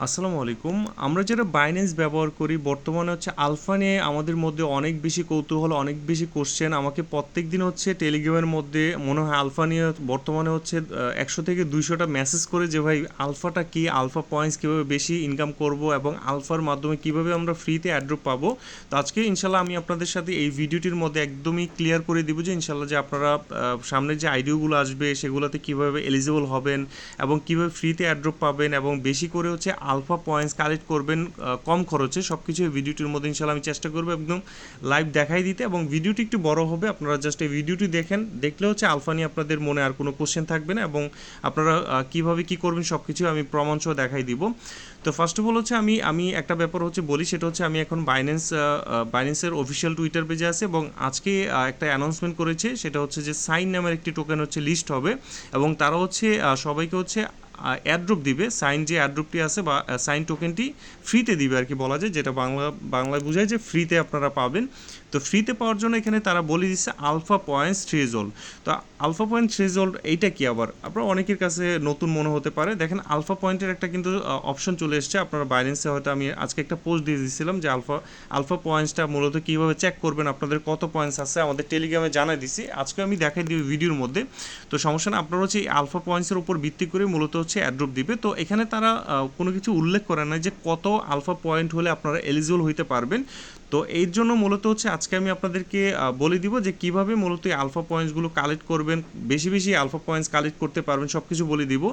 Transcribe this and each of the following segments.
আসসালামু আলাইকুম। আমরা যারা বাইন্যান্স ব্যবহার করি বর্তমানে হচ্ছে আলফা নিয়ে আমাদের মধ্যে অনেক বেশি কৌতূহল অনেক বেশি কোশ্চেন আমাকে প্রত্যেক দিন হচ্ছে টেলিগ্রামের মধ্যে মনে হয় আলফা নিয়ে বর্তমানে হচ্ছে একশো থেকে দুইশোটা মেসেজ করে যে ভাই আলফাটা কি? আলফা পয়েন্টস কীভাবে বেশি ইনকাম করব এবং আলফার মাধ্যমে কীভাবে আমরা ফ্রিতে অ্যাড্রপ পাবো? তো আজকে ইনশাল্লাহ আমি আপনাদের সাথে এই ভিডিওটির মধ্যে একদমই ক্লিয়ার করে দিব যে ইনশাল্লাহ যে আপনারা আহ, সামনের যে আইডিওগুলো আসবে সেগুলোতে কীভাবে এলিজিবল হবেন এবং কীভাবে ফ্রিতে অ্যাড্রপ পাবেন এবং বেশি করে হচ্ছে আলফা পয়েন্টস কালেক্ট করবেন কম খরচে। সব কিছু ভিডিওটির মধ্যে ইনশাল্লাহ আমি চেষ্টা করব একদম লাইভ দেখাই দিতে এবং ভিডিওটি একটু বড় হবে। আপনারা জাস্ট এই ভিডিওটি দেখেন। দেখলে হচ্ছে আলফা নিয়ে আপনাদের মনে আর কোনো কোশ্চেন থাকবে না এবং আপনারা কীভাবে কি করবেন সব কিছু আমি প্রমাণ সহ দেখাই দিব। তো ফার্স্ট অফ অল হচ্ছে আমি আমি একটা ব্যাপার হচ্ছে বলি, সেটা হচ্ছে আমি এখন বাইন্যান্স বাইন্যান্সের অফিসিয়াল টুইটার পেজে আছে এবং আজকে একটা অ্যানাউন্সমেন্ট করেছে, সেটা হচ্ছে যে সাইন নামের একটি টোকেন হচ্ছে লিস্ট হবে এবং তারা হচ্ছে সবাইকে হচ্ছে অ্যাড্রপ দিবে সাইন যে অ্যাড্রপটি আছে বা সাইন টোকেনটি ফ্রিতে দিবে আর কি বলা যায়, যেটা বাংলা, বাংলায় বোঝায় যে ফ্রিতে আপনারা পাবেন। তো ফ্রিতে পাওয়ার জন্য এখানে তারা বলে দিচ্ছে আলফা পয়েন্টস থ্রেজোল্ড তো আলফা পয়েন্ট থ্রেজোল্ড এইটা কি আবার? আপনার অনেকের কাছে নতুন মনে হতে পারে। দেখেন আলফা পয়েন্টের একটা কিন্তু অপশন চলে এসেছে। আপনারা বাইন্যান্সে হয়তো আমি আজকে একটা পোস্ট দিয়ে দিয়েছিলাম যে আলফা আলফা পয়েন্টসটা মূলত কীভাবে চেক করবেন, আপনাদের কত পয়েন্টস আছে, আমাদের টেলিগ্রামে জানাই দিছি। আজকে আমি দেখাই দিই ভিডিওর মধ্যে। তো সমস্যা না, আপনারা হচ্ছে এই আলফা পয়েন্টসের উপর ভিত্তি করে মূলত হচ্ছে অ্যাড্রপ দিবে। তো এখানে তারা কোনো কিছু উল্লেখ করে না যে কত আলফা পয়েন্ট হলে আপনারা এলিজিবল হইতে পারবেন। তো এর জন্য মূলত হচ্ছে আজকে আমি আপনাদেরকে বলে দিব যে কীভাবে মূলত এই আলফা পয়েন্টসগুলো কালেক্ট করবেন, বেশি বেশি আলফা পয়েন্টস কালেক্ট করতে পারবেন সব কিছু বলে দিব।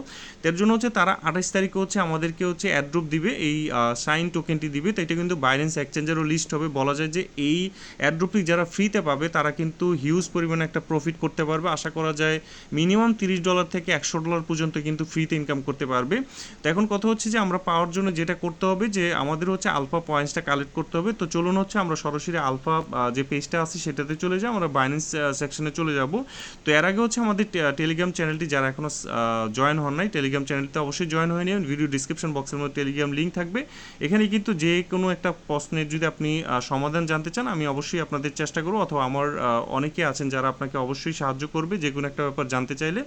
তার জন্য হচ্ছে তারা আঠাশ তারিখে হচ্ছে আমাদেরকে হচ্ছে অ্যাড্রপ দিবে, এই সাইন টোকেনটি দিবে। তো এটা কিন্তু বাইন্যান্স এক্সচেঞ্জেরও লিস্ট হবে। বলা যায় যে এই অ্যাড্রপটি যারা ফ্রিতে পাবে, তারা কিন্তু হিউজ পরিমাণে একটা প্রফিট করতে পারবে। আশা করা যায় মিনিমাম তিরিশ ডলার থেকে একশো ডলার পর্যন্ত কিন্তু ফ্রিতে ইনকাম করতে পারবে। তো এখন কথা হচ্ছে যে আমরা পাওয়ার জন্য যেটা করতে হবে যে আমাদের হচ্ছে আলফা পয়েন্টসটা কালেক্ট করতে হবে। তো চলুন হচ্ছে আমরা সরাসরি আলফা যে পেজটা আছে সেটাতে চলে যাই, আমরা বাইন্যান্স সেকশনে চলে যাব। তো এর আগে হচ্ছে আমাদের টেলিগ্রাম চ্যানেলটি যারা এখনও জয়েন হন নাই টেলিগ্রাম চ্যানেলতে অবশ্যই জয়েন হয়ে নেবেন ভিডিও ডিসক্রিপশন বক্সের মধ্যে টেলিগ্রাম লিঙ্ক থাকবে। এখানে কিন্তু যে কোনো একটা প্রশ্নের যদি আপনি সমাধান জানতে চান, আমি অবশ্যই আপনাদের চেষ্টা করব, অথবা আমার অনেকে আছেন যারা আপনাকে অবশ্যই সাহায্য করবে, যে কোনো একটা ব্যাপার জানতে চাইলে।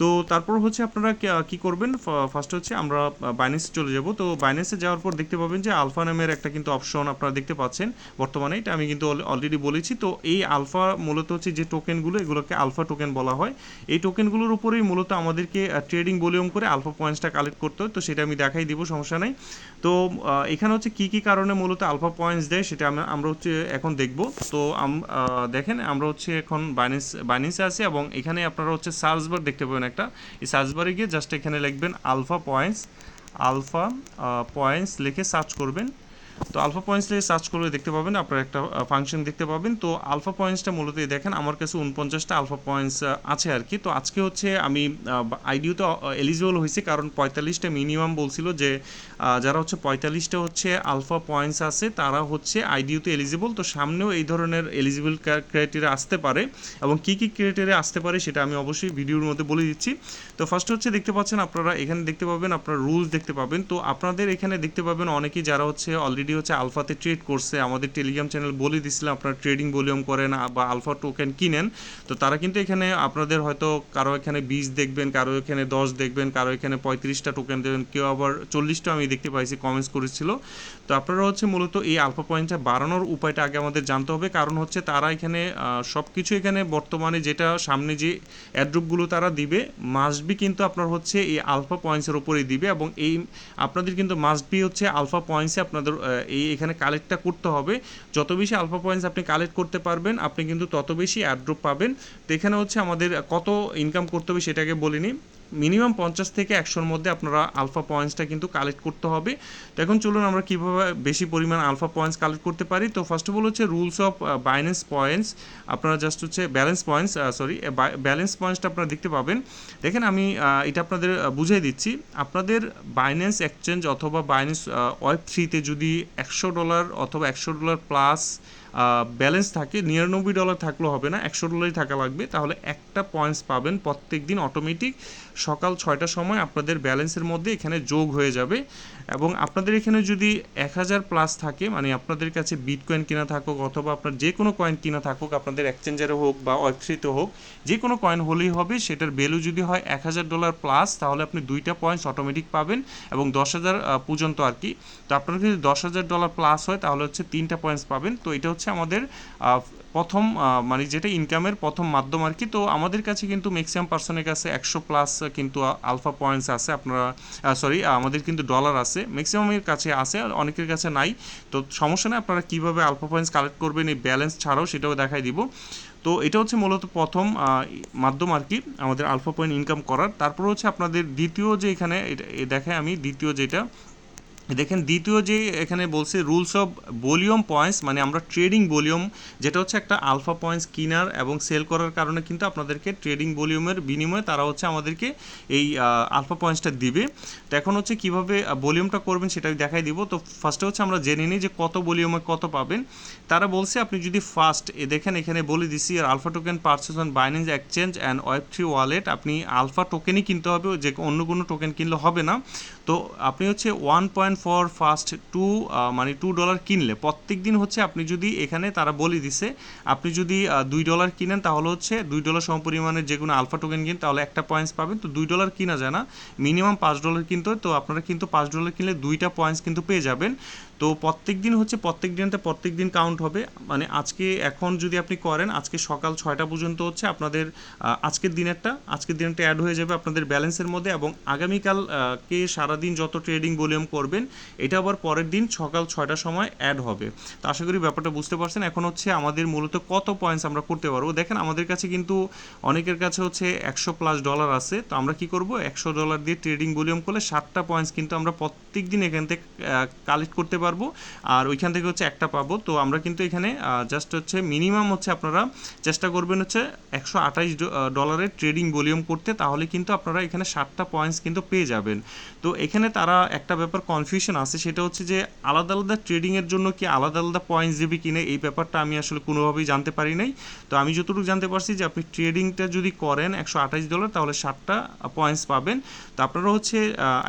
তো তারপর হচ্ছে আপনারা কি- করবেন? ফার্স্ট হচ্ছে আমরা বাইন্যান্সে চলে যাব। তো বাইন্যান্সে যাওয়ার পর দেখতে পাবেন যে আলফা নামের একটা কিন্তু অপশন আপনারা দেখতে পাচ্ছেন বর্তমানে। এটা আমি কিন্তু অলরেডি বলেছি। তো এই আলফা মূলত হচ্ছে যে টোকেনগুলো এগুলোকে আলফা টোকেন বলা হয়। এই টোকেনগুলোর উপরেই মূলত আমাদেরকে ট্রেডিং ভলিউম করে আলফা পয়েন্টসটা কালেক্ট করতে হয়। তো সেটা আমি দেখাই দিব, সমস্যা নেই। তো এখানে হচ্ছে কি কি কারণে মূলত আলফা পয়েন্টস দেয় সেটা আমরা আমরা হচ্ছে এখন দেখব। তো দেখেন আমরা হচ্ছে এখন বাইন্যান্স বাইন্যান্সে আছি এবং এখানে আপনারা হচ্ছে সার্চ বার দেখতে পাবেন একটা। এই সার্চ বারে গিয়ে জাস্ট এখানে লিখবেন আলফা পয়েন্টস আলফা পয়েন্টস লিখে সার্চ করবেন। তো আলফা পয়েন্টস লিখে সার্চ করলে দেখতে পাবেন, আপনারা একটা ফাংশন দেখতে পাবেন। তো আলফা পয়েন্টসটা মূলত দেখেন, আমার কাছে উনপঞ্চাশটা আলফা পয়েন্টস আছে আর কি তো আজকে হচ্ছে আমি আইডিও তো এলিজিবল হয়েছে, কারণ পঁয়তাল্লিশটা মিনিমাম বলছিল যে যারা হচ্ছে পঁয়তাল্লিশটা হচ্ছে আলফা পয়েন্টস আছে, তারা হচ্ছে আইডিওতে এলিজিবল তো সামনেও এই ধরনের এলিজিবল ক্রাইটেরিয়া আসতে পারে। এবং কী কী ক্রাইটেরিয়া আসতে পারে, সেটা আমি অবশ্যই ভিডিওর মধ্যে বলে দিচ্ছি। তো ফার্স্ট হচ্ছে দেখতে পাচ্ছেন, আপনারা এখানে দেখতে পাবেন, আপনারা রুলস দেখতে পাবেন। তো আপনাদের এখানে দেখতে পাবেন, অনেকেই যারা হচ্ছে অলরেডি হচ্ছে আলফাতে ট্রেড করছে। আমাদের টেলিগ্রাম চ্যানেল বলে দিছিলাম আপনারা ট্রেডিং ভলিউম করেন বা আলফা টোকেন কিনেন। তো তারা কিন্তু এখানে আপনাদের হয়তো কারও এখানে বিশ দেখবেন, কারও এখানে দশ দেখবেন, কারও এখানে পঁয়ত্রিশটা টোকেন দেবেন কেউ আবার চল্লিশটা আমি দেখতে পাইছি কমেন্টস করেছিল। তো আপনারা হচ্ছে মূলত এই আলফা পয়েন্টটা বাড়ানোর উপায়টা আগে আমাদের জানতে হবে। কারণ হচ্ছে তারা এখানে সব কিছু এখানে বর্তমানে যেটা সামনে যে অ্যাড্রপগুলো তারা দিবে মাস্ট বি কিন্তু আপনার হচ্ছে এই আলফা পয়েন্টসের উপরেই দিবে এবং এই, আপনাদের কিন্তু মাস্ট বি হচ্ছে আলফা পয়েন্টসে আপনাদের এই এখানে কালেক্টটা করতে হবে। যত বেশি আলফা পয়েন্টস আপনি কালেক্ট করতে পারবেন, আপনি কিন্তু তত বেশি অ্যাড্রপ পাবেন। তো এখানে হচ্ছে আমাদের কত ইনকাম করতে হবে সেটাকে বলিনি মিনিমাম পঞ্চাশ থেকে একশোর মধ্যে আপনারা আলফা পয়েন্টসটা কিন্তু কালেক্ট করতে হবে। তো এখন চলুন আমরা কীভাবে বেশি পরিমাণ আলফা পয়েন্টস কালেক্ট করতে পারি। তো ফার্স্ট অফ অল হচ্ছে রুলস অফ বাইন্যান্স পয়েন্টস আপনারা জাস্ট হচ্ছে ব্যালেন্স পয়েন্টস সরি ব্যালেন্স পয়েন্টসটা আপনারা দেখতে পাবেন। দেখেন আমি এটা আপনাদের আহ, বুঝিয়ে দিচ্ছি। আপনাদের বাইন্যান্স এক্সচেঞ্জ অথবা বাইন্যান্স ওয়েব থ্রিতে যদি একশো ডলার অথবা একশো ডলার প্লাস ব্যালেন্স থাকে, নিরানব্বই ডলার থাকলেও হবে না, একশো ডলারই থাকা লাগবে। তাহলে একটা পয়েন্টস পাবেন প্রত্যেক দিন অটোমেটিক সকাল ছয়টার সময় আপনাদের ব্যালেন্সের মধ্যে এখানে যোগ হয়ে যাবে। এবং আপনাদের এখানে যদি এক হাজার প্লাস থাকে মানে আপনাদের কাছে বিটকয়েন কিনা থাকুক অথবা আপনার যে কোনো কয়েন কিনা থাকুক, আপনাদের এক্সচেঞ্জারে হোক বা ওয়েবসাইটে হোক, যে কোনো কয়েন হলেই হবে, সেটার ভ্যালু যদি হয় এক হাজার ডলার প্লাস তাহলে আপনি দুইটা পয়েন্টস অটোমেটিক পাবেন এবং দশ হাজার পর্যন্ত আর কি। তো আপনার যদি দশ হাজার ডলার প্লাস হয়, তাহলে হচ্ছে তিনটা পয়েন্টস পাবেন। তো এটা হচ্ছে আমাদের প্রথম মানে যেটা ইনকামের প্রথম মাধ্যম আর কি। তো আমাদের কাছে কিন্তু ম্যাক্সিমাম পার্সনের কাছে একশো প্লাস কিন্তু আলফা পয়েন্টস আছে। আপনারা সরি আমাদের কিন্তু ডলার আছে। ম্যাক্সিমামের কাছে আছে, আর অনেকের কাছে নাই। তো সমস্যা নেই, আপনারা কীভাবে আলফা পয়েন্টস কালেক্ট করবেন এই ব্যালেন্স ছাড়াও সেটাও দেখাই দিব। তো এটা হচ্ছে মূলত প্রথম মাধ্যম আর কি, আমাদের আলফা পয়েন্ট ইনকাম করার। তারপর হচ্ছে আপনাদের দ্বিতীয় যে এখানে, এটা, এ দেখায় আমি দ্বিতীয় যেটা দেখেন দ্বিতীয় যে এখানে বলছে রুলস অফ ভলিউম পয়েন্টস মানে আমরা ট্রেডিং ভলিউম যেটা হচ্ছে একটা আলফা পয়েন্টস কিনার এবং সেল করার কারণে কিন্তু আপনাদেরকে ট্রেডিং ভলিউমের বিনিময়ে তারা হচ্ছে আমাদেরকে এই আলফা পয়েন্টসটা দিবে। তো এখন হচ্ছে কীভাবে ভলিউমটা করবেন সেটা দেখাই দিব। তো ফার্স্টে হচ্ছে আমরা জেনে নিই যে কত ভলিউমে কত পাবেন। তারা বলছে, আপনি যদি ফার্স্ট এ দেখেন, এখানে বলে দিছি আর alpha token purchase on Binance exchange and web three wallet আপনি আলফা টোকেনই কিনতে হবে, যে অন্য কোনো টোকেন কিনলে হবে না। তো আপনি হচ্ছে one point four first two মানে টু ডলার কিনলে প্রত্যেক দিন হচ্ছে আপনি যদি এখানে তারা বলে দিছে, আপনি যদি দুই ডলার কিনেন তাহলে হচ্ছে দুই ডলার সমপরিমাণে যে কোনো আলফা টোকেন কিনেন তাহলে একটা পয়েন্টস পাবেন। তো দুই ডলার কিনা যায় না মিনিমাম পাঁচ ডলার কিনতে হয়, তো আপনারা কিন্তু পাঁচ ডলার কিনলে দুইটা পয়েন্টস কিন্তু পেয়ে যাবেন। তো প্রত্যেক দিন হচ্ছে প্রত্যেক দিনতে প্রত্যেক দিন কাউন্ট হবে। মানে আজকে, এখন যদি আপনি করেন, আজকে সকাল ছয়টা পর্যন্ত হচ্ছে আপনাদের আজকের দিনেরটা, আজকের দিনটা অ্যাড হয়ে যাবে আপনাদের ব্যালেন্সের মধ্যে এবং আগামীকাল কে সারাদিন যত ট্রেডিং ভলিউম করবেন, এটা আবার পরের দিন সকাল ছয়টার সময় অ্যাড হবে। তো আশা করি ব্যাপারটা বুঝতে পারছেন। এখন হচ্ছে আমাদের মূলত কত পয়েন্টস আমরা করতে পারব? দেখেন, আমাদের কাছে কিন্তু অনেকের কাছে হচ্ছে একশো প্লাস ডলার আছে। তো আমরা কি করব? একশো ডলার দিয়ে ট্রেডিং ভলিউম করলে সাতটা পয়েন্টস কিন্তু আমরা প্রত্যেক দিন এখান থেকে কালেক্ট করতে পারব। আর ওইখান থেকে হচ্ছে একটা পাবো। তো আমরা কিন্তু এখানে জাস্ট হচ্ছে মিনিমাম হচ্ছে আপনারা চেষ্টা করবেন হচ্ছে একশো আঠাইশ ডলারের ট্রেডিং ভলিউম করতে। তাহলে কিন্তু আপনারা এখানে সাতটা পয়েন্টস কিন্তু পেয়ে যাবেন। তো এখানে তারা একটা ব্যাপার কনফিউশন আছে, সেটা হচ্ছে যে আলাদা আলাদা ট্রেডিংয়ের জন্য কি আলাদা আলাদা পয়েন্টস দেবে কিনা, এই ব্যাপারটা আমি আসলে কোনোভাবেই জানতে পারি নাই। তো আমি যতটুকু জানতে পারছি যে আপনি ট্রেডিংটা যদি করেন একশো আঠাশ ডলার তাহলে সাতটা পয়েন্টস পাবেন। তো আপনারা হচ্ছে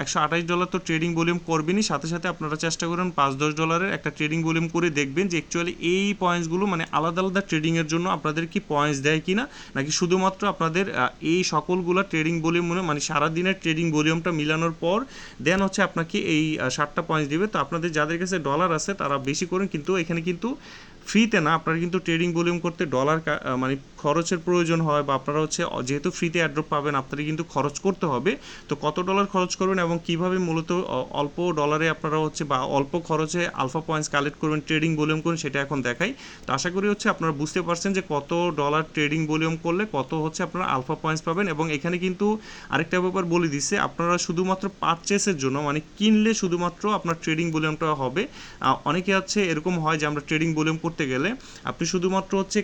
একশো আঠাশ ডলার তো ট্রেডিং ভলিউম করবেনই, সাথে সাথে আপনারা চেষ্টা করুন পাঁচ দশ ডলারের একটা ট্রেডিং ভলিউম করে দেখবেন যে অ্যাকচুয়ালি এই পয়েন্টসগুলো মানে আলাদা আলাদা ট্রেডিংয়ের জন্য আপনাদের কি পয়েন্টস দেয় কিনা, নাকি শুধুমাত্র আপনাদের এই সকলগুলো ট্রেডিং ভলিউম মানে সারাদিনের ট্রেডিং ভলিউমটা মিলানোর পর দেন হচ্ছে আপনাকে এই সাতটা ষাটটা পয়েন্টস দিবে। তো আপনাদের যাদের কাছে ডলার আছে, তারা বেশি করেন কিন্তু এখানে কিন্তু ফ্রিতে না, আপনারা কিন্তু ট্রেডিং ভলিউম করতে ডলার মানে খরচের প্রয়োজন হয় বা আপনারা হচ্ছে যেহেতু ফ্রিতে অ্যাড্রপ পাবেন, আপনাদের কিন্তু খরচ করতে হবে। তো কত ডলার খরচ করবেন এবং কীভাবে মূলত অল্প ডলারে আপনারা হচ্ছে বা অল্প খরচে আলফা পয়েন্টস কালেক্ট করবেন ট্রেডিং ভলিউম করুন, সেটা এখন দেখাই। তো আশা করি হচ্ছে আপনারা বুঝতে পারছেন যে কত ডলার ট্রেডিং ভলিউম করলে কত হচ্ছে আপনারা আলফা পয়েন্টস পাবেন এবং এখানে কিন্তু আরেকটা ব্যাপার বলে দিচ্ছে আপনারা শুধুমাত্র পারচেসের জন্য মানে কিনলে শুধুমাত্র আপনার ট্রেডিং ভলিউমটা হবে। অনেকে হচ্ছে এরকম হয় যে আমরা ট্রেডিং ভলিউম করতে গেলে আপনি শুধুমাত্র হচ্ছে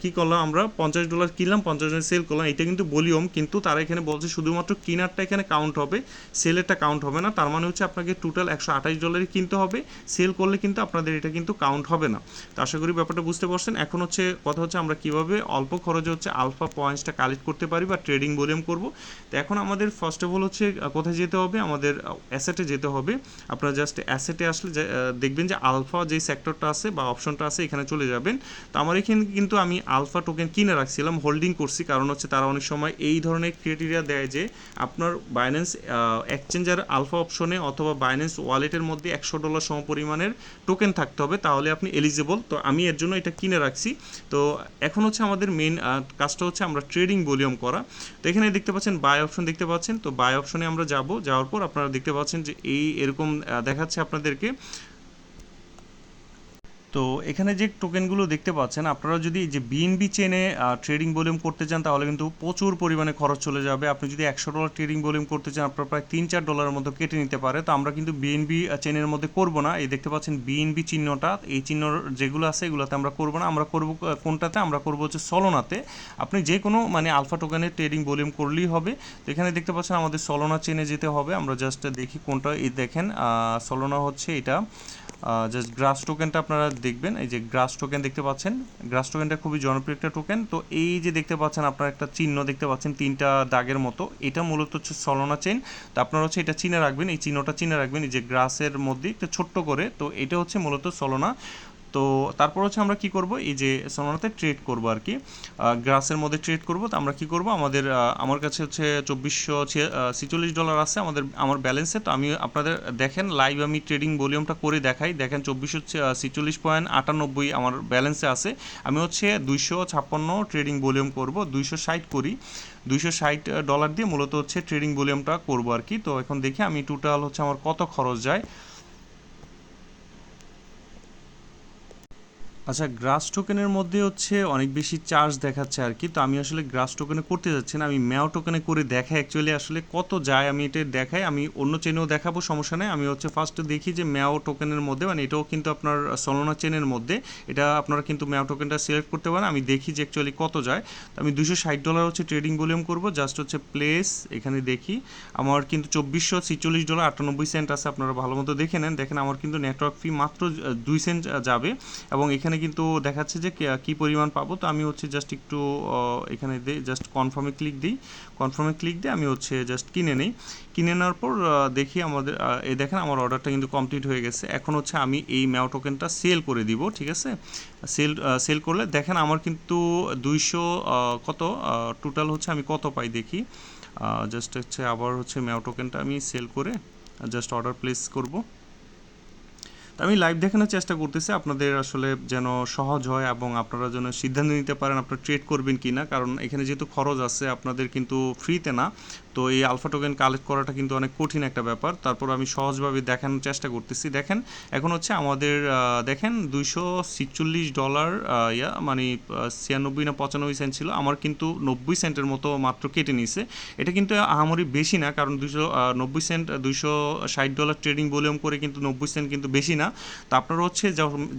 কি করলাম আমরা? পঞ্চাশ ডলার কিনলাম, পঞ্চাশ ডলার সেল করলাম। এটা কিন্তু ভলিউম কিন্তু তারা এখানে বলছে শুধুমাত্র কিনারটা এখানে কাউন্ট হবে সেলেরটা কাউন্ট হবে না। তার মানে হচ্ছে আপনাকে টোটাল একশো আঠাশ ডলারই কিনতে হবে। সেল করলে কিন্তু আপনাদের এটা কিন্তু কাউন্ট হবে না। তো আশা করি ব্যাপারটা বুঝতে পারছেন। এখন হচ্ছে কথা হচ্ছে আমরা কীভাবে অল্প খরচে হচ্ছে আলফা পয়েন্টসটা কালেক্ট করতে পারি বা ট্রেডিং ভলিউম করব। তো এখন আমাদের ফার্স্ট অফ অল হচ্ছে কোথায় যেতে হবে? আমাদের অ্যাসেটে যেতে হবে। আপনারা জাস্ট অ্যাসেটে আসলে দেখবেন যে আলফা যে সেক্টরটা আছে বা অপশনটা আছে, এখানে চলে যাবেন। তো আমার এখানে কিন্তু আমি আলফা টোকেন কিনে রাখছিলাম হোল্ডিং করছি। কারণ হচ্ছে তারা অনেক সময় এই ধরনের ক্রাইটেরিয়া দেয় যে আপনার বাইন্যান্স এক্সচেঞ্জার আলফা অপশনে অথবা বাইন্যান্স ওয়ালেটের মধ্যে একশো ডলার সমপরিমাণের টোকেন থাকতে হবে, তাহলে আপনি এলিজিবল তো আমি এর জন্য এটা কিনে রাখছি। তো এখন হচ্ছে আমাদের মেন কাজটা হচ্ছে আমরা ট্রেডিং ভলিউম করা। তো এখানে দেখতে পাচ্ছেন বাই অপশন দেখতে পাচ্ছেন। তো বাই অপশনে আমরা যাব। যাওয়ার পর আপনারা দেখতে পাচ্ছেন যে এই এরকম দেখাচ্ছে আপনাদেরকে। তো এখানে যে টোকেনগুলো দেখতে পাচ্ছেন, আপনারা যদি যে বিএনবি চেনে ট্রেডিং ভলিউম করতে চান, তাহলে কিন্তু প্রচুর পরিমাণে খরচ চলে যাবে। আপনি যদি একশো ডলার ট্রেডিং ভলিউম করতে চান, আপনার প্রায় তিন চার ডলারের মতো কেটে নিতে পারে। তো আমরা কিন্তু বিএনবি চেনের মধ্যে করব না। এই দেখতে পাচ্ছেন বিএনবি চিহ্নটা, এই চিহ্ন যেগুলো আছে, এগুলোতে আমরা করব না। আমরা করব কোনটাতে? আমরা করব হচ্ছে সলোনাতে আপনি যে কোনো মানে আলফা টোকেনের ট্রেডিং ভলিউম করলেই হবে। তো এখানে দেখতে পাচ্ছেন আমাদের সলোনা চেনে যেতে হবে। আমরা জাস্ট দেখি কোনটা, এই দেখেন সলোনা হচ্ছে এটা। জাস্ট গ্রাস টোকেনটা আপনারা দেখবেন, এই যে গ্রাস টোকেন দেখতে পাচ্ছেন। গ্রাস টোকেনটা খুবই জনপ্রিয় একটা টোকেন তো এই যে দেখতে পাচ্ছেন, আপনারা একটা চিহ্ন দেখতে পাচ্ছেন, তিনটা দাগের মতো। এটা মূলত হচ্ছে সলোনা চেন তো আপনারা হচ্ছে এটা চিনে রাখবেন, এই চিহ্নটা চিনে রাখবেন, এই যে গ্রাসের মধ্যে একটা ছোট্ট করে। তো এটা হচ্ছে মূলত সলোনা তো তারপর হচ্ছে আমরা কি করব? এই যে সোনাতে ট্রেড করব আর কি গ্রাসের মধ্যে ট্রেড করব। তো আমরা কি করব? আমাদের আমার কাছে হচ্ছে চব্বিশশো ছিচল্লিশ ডলার আছে। আমাদের, আমার ব্যালেন্সে তো আমি আপনাদের দেখেন লাইভ আমি ট্রেডিং ভলিউমটা করে দেখাই। দেখেন চব্বিশশো ছিচল্লিশ পয়েন্ট আটানব্বই আমার ব্যালেন্সে আছে। আমি হচ্ছে দুইশো ছাপ্পান্ন ট্রেডিং ভলিউম করব, দুইশো ষাট করি। দুইশো ষাট ডলার দিয়ে মূলত হচ্ছে ট্রেডিং ভলিউমটা করব আর কি। তো এখন দেখি আমি টোটাল হচ্ছে আমার কত খরচ যায়। আচ্ছা গ্রাস টোকেনের মধ্যে হচ্ছে অনেক বেশি চার্জ দেখাচ্ছে আর কি। তো আমি আসলে গ্রাস টোকেনে করতে যাচ্ছি না, আমি ম্যাও টোকেনে করে দেখাই। অ্যাকচুয়ালি আসলে কত যায় আমি এটা দেখাই, আমি অন্য চেনেও দেখাবো, সমস্যা নেই। আমি হচ্ছে ফার্স্টে দেখি যে ম্যাও টোকেনের মধ্যে মানে এটাও কিন্তু আপনার সলোনা চেনের মধ্যে, এটা আপনারা কিন্তু ম্যাও টোকেনটা সিলেক্ট করতে পারেন। আমি দেখি যে অ্যাকচুয়ালি কত যায়। তো আমি দুশো ষাট ডলার হচ্ছে ট্রেডিং ভলিউম করব জাস্ট হচ্ছে প্লেস এখানে দেখি। আমার কিন্তু চব্বিশশো ছিচল্লিশ ডলার আটানব্বই সেন্ট আছে, আপনারা ভালো মতো দেখে নেন। দেখেন, আমার কিন্তু নেটওয়ার্ক ফি মাত্র দুই সেন্ট যাবে। এবং এখানে কিন্তু দেখাচ্ছে যে কে- পরিমাণ পাবো, তো আমি হচ্ছে জাস্ট একটু এখানে দিই জাস্ট কনফার্মে ক্লিক দিই। কনফার্মে ক্লিক দিয়ে আমি হচ্ছে জাস্ট কিনে নিই। কিনে নেওয়ার পর দেখি আমাদের এই দেখেন আমার অর্ডারটা কিন্তু কমপ্লিট হয়ে গেছে। এখন হচ্ছে আমি এই ম্যাও টোকেনটা সেল করে দিব, ঠিক আছে? সেল সেল করলে দেখেন আমার কিন্তু দুইশো কত টোটাল হচ্ছে আমি কত পাই দেখি। জাস্ট হচ্ছে আবার হচ্ছে ম্যাও টোকেনটা আমি সেল করে জাস্ট অর্ডার প্লেস করব। তো আমি লাইভ দেখানোর চেষ্টা করতেছি, আপনাদের আসলে যেন সহজ হয় এবং আপনারা যেন সিদ্ধান্ত নিতে পারেন আপনারা ট্রেড করবেন কি না কারণ এখানে যেহেতু খরচ আছে, আপনাদের কিন্তু ফ্রিতে না। তো এই আলফা টোকেন কালেক্ট করাটা কিন্তু অনেক কঠিন একটা ব্যাপার। তারপর আমি সহজভাবে দেখানোর চেষ্টা করতেছি। দেখেন, এখন হচ্ছে আমাদের দেখেন দুইশো ছিচল্লিশ ডলার ইয়া মানে ছিয়ানব্বই না পঁচানব্বই সেন্ট ছিল। আমার কিন্তু নব্বই সেন্টের মতো মাত্র কেটে নিয়েছে এটা কিন্তু আহামরি বেশি না, কারণ দুশো নব্বই সেন্ট, দুইশো ষাট ডলার ট্রেডিং ভলিউম করে কিন্তু নব্বই সেন্ট কিন্তু বেশি না। তো আপনারা হচ্ছে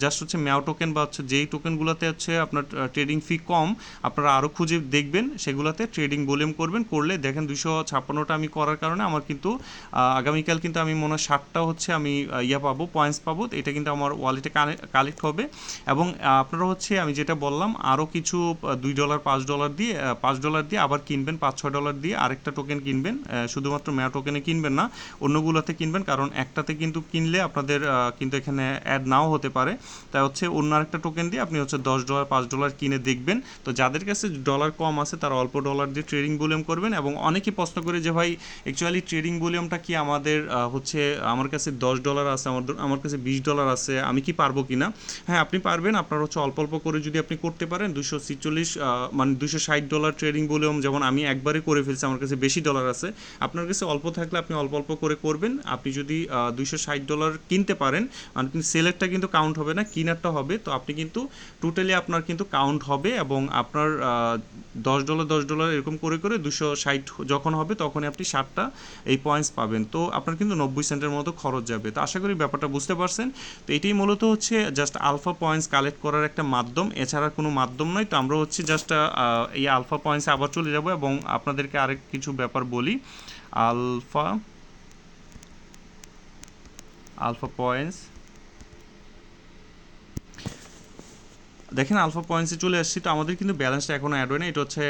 জাস্ট হচ্ছে ম্যাও টোকেন বা হচ্ছে যেই টোকেনগুলোতে হচ্ছে আপনার ট্রেডিং ফি কম, আপনারা আরও খুঁজে দেখবেন, সেগুলোতে ট্রেডিং ভলিউম করবেন। করলে দেখেন দুশো ছাপ্পান্নটা আমি করার কারণে আমার কিন্তু আগামীকাল কিন্তু আমি মনে হয় ষাটটা হচ্ছে আমি ইয়া পাবো পয়েন্টস পাবো, এটা কিন্তু আমার ওয়ালেটে কালেক্ট হবে। এবং আপনারা হচ্ছে, আমি যেটা বললাম আরও কিছু দুই ডলার পাঁচ ডলার দিয়ে পাঁচ ডলার দিয়ে আবার কিনবেন, পাঁচ, ছয় ডলার দিয়ে আরেকটা টোকেন কিনবেন শুধুমাত্র ম্যাও টোকেনে কিনবেন না, অন্যগুলোতে কিনবেন, কারণ একটাতে কিন্তু কিনলে আপনাদের কিন্তু এখানে অ্যাড নাও হতে পারে। তাই হচ্ছে, অন্য আরেকটা টোকেন দিয়ে আপনি হচ্ছে দশ ডলার পাঁচ ডলার কিনে দেখবেন। তো যাদের কাছে ডলার কম আছে, তারা অল্প ডলার দিয়ে ট্রেডিং ভলিউম করবেন এবং অনেকেই প্রশ্ন করে যে ভাই অ্যাকচুয়ালি ট্রেডিং ভলিউমটা কি আমাদের হচ্ছে আমার কাছে দশ ডলার আছে, আমার আমার কাছে বিশ ডলার আছে, আমি কি পারব কি না হ্যাঁ আপনি পারবেন, আপনার হচ্ছে অল্প অল্প করে যদি আপনি করতে পারেন, দুশো ছিচল্লিশ মানে দুশো ষাট ডলার ট্রেডিং ভলিউম যেমন আমি একবারে করে ফেলছি, আমার কাছে বেশি ডলার আছে, আপনার কাছে অল্প থাকলে আপনি অল্প অল্প করে করবেন, আপনি যদি দুইশো ষাট ডলার কিনতে পারেন আপনি সেলেরটা কিন্তু কাউন্ট হবে না, কিনারটা হবে, তো আপনি কিন্তু টোটালি আপনার কিন্তু কাউন্ট হবে এবং আপনার দশ ডলার দশ ডলার এরকম করে করে দুশো ষাট যখন হবে, তখনই আপনি ষাটটা এই পয়েন্টস পাবেন। তো আপনার কিন্তু নব্বই সেন্টের মতো খরচ যাবে। তো আশা করি ব্যাপারটা বুঝতে পারছেন। তো এটাই মূলত হচ্ছে জাস্ট আলফা পয়েন্টস কালেক্ট করার একটা মাধ্যম। এছাড়া কোনো মাধ্যম নয়। তো আমরা হচ্ছে জাস্ট এই আলফা পয়েন্টসে আবার চলে যাব এবং আপনাদেরকে আরেক কিছু ব্যাপার বলি। আলফা আলফা পয়েন্টস দেখেন আলফা পয়েন্টসে চলে আসছি তো আমাদের কিন্তু ব্যালেন্সটা এখনও অ্যাড হয় না এটা হচ্ছে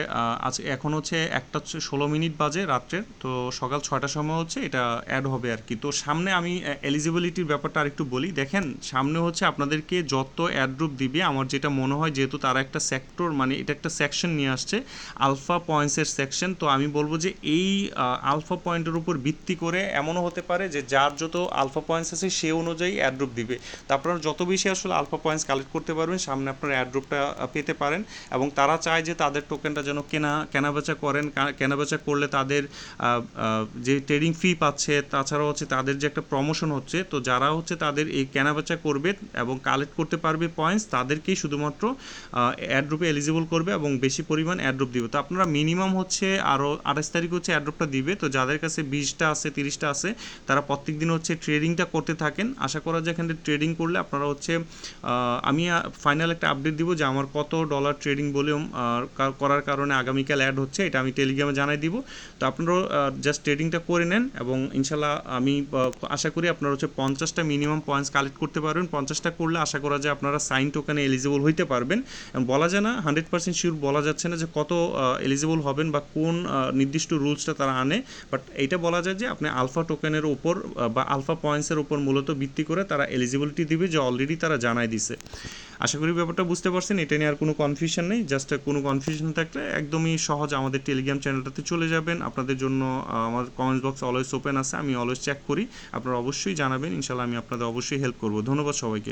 আজ এখন হচ্ছে একটা হচ্ছে ষোলো মিনিট বাজে রাত্রের, তো সকাল ছয়টার সময় হচ্ছে এটা অ্যাড হবে আর কি। তো সামনে আমি এলিজিবিলিটির ব্যাপারটা আরেকটু বলি। দেখেন, সামনে হচ্ছে আপনাদেরকে যত অ্যাড্রুপ দিবে, আমার যেটা মনে হয় যেহেতু তারা একটা সেক্টর মানে এটা একটা সেকশন নিয়ে আসছে আলফা পয়েন্টসের সেকশন তো আমি বলব যে এই আলফা পয়েন্টের উপর ভিত্তি করে এমনও হতে পারে যে যার যত আলফা পয়েন্টস আছে সে অনুযায়ী অ্যাড্রুপ দিবে। তো আপনারা যত বেশি আসলে আলফা পয়েন্টস কালেক্ট করতে পারবেন, সামনে আপনার অ্যাড্রপটা পেতে পারেন এবং তারা চায় যে তাদের টোকেনটা যেন কেনা, কেনাবেচা করেন। কেনাবেচা করলে তাদের যে ট্রেডিং ফি পাচ্ছে, তাছাড়াও হচ্ছে তাদের যে একটা প্রমোশন হচ্ছে, তো যারা হচ্ছে তাদের এই কেনাবেচা করবে এবং কালেক্ট করতে পারবে পয়েন্টস তাদেরকেই শুধুমাত্র অ্যাড্রপে এলিজিবল করবে এবং বেশি পরিমাণ অ্যাড্রপ দিবে। তো আপনারা মিনিমাম হচ্ছে আরও আঠাশ তারিখ হচ্ছে অ্যাড্রপটা দিবে। তো যাদের কাছে বিশটা আছে, তিরিশটা আছে, তারা প্রত্যেক দিন হচ্ছে ট্রেডিংটা করতে থাকেন। আশা করা যায় এখানে ট্রেডিং করলে আপনারা হচ্ছে আমি ফাইনাল একটা আপডেট দিব যে আমার কত ডলার ট্রেডিং ভলিউম করার কারণে আগামীকাল অ্যাড হচ্ছে এটা আমি টেলিগ্রামে জানাই দিব। তো আপনারাও জাস্ট ট্রেডিংটা করে নেন এবং ইনশাল্লাহ আমি আশা করি আপনারা হচ্ছে পঞ্চাশটা মিনিমাম পয়েন্টস কালেক্ট করতে পারবেন। পঞ্চাশটা করলে আশা করা যায় আপনারা সাইন টোকেনে এলিজিবল হইতে পারবেন। এবং বলা যায় না হান্ড্রেড পার্সেন্ট শিওর বলা যাচ্ছে না যে কত এলিজিবল হবেন বা কোন নির্দিষ্ট রুলসটা তারা আনে। বাট এইটা বলা যায় যে আপনি আলফা টোকেনের আহ, বা আলফা পয়েন্টসের উপর মূলত ভিত্তি করে তারা এলিজিবিলিটি দিবে যে অলরেডি তারা জানাই দিছে। আশা করি ব্যাপারটা বুঝতে পারছেন, এটা নিয়ে আর কোনো কনফিউশন নেই জাস্ট কোনো কনফিউশন থাকলে একদমই সহজ আমাদের টেলিগ্রাম চ্যানেলটাতে চলে যাবেন। আপনাদের জন্য আমার কমেন্টস বক্স অলওয়েজ ওপেন আছে, আমি অলওয়েজ চেক করি। আপনারা অবশ্যই জানাবেন ইনশাল্লাহ আমি আপনাদের অবশ্যই হেল্প করব। ধন্যবাদ সবাইকে।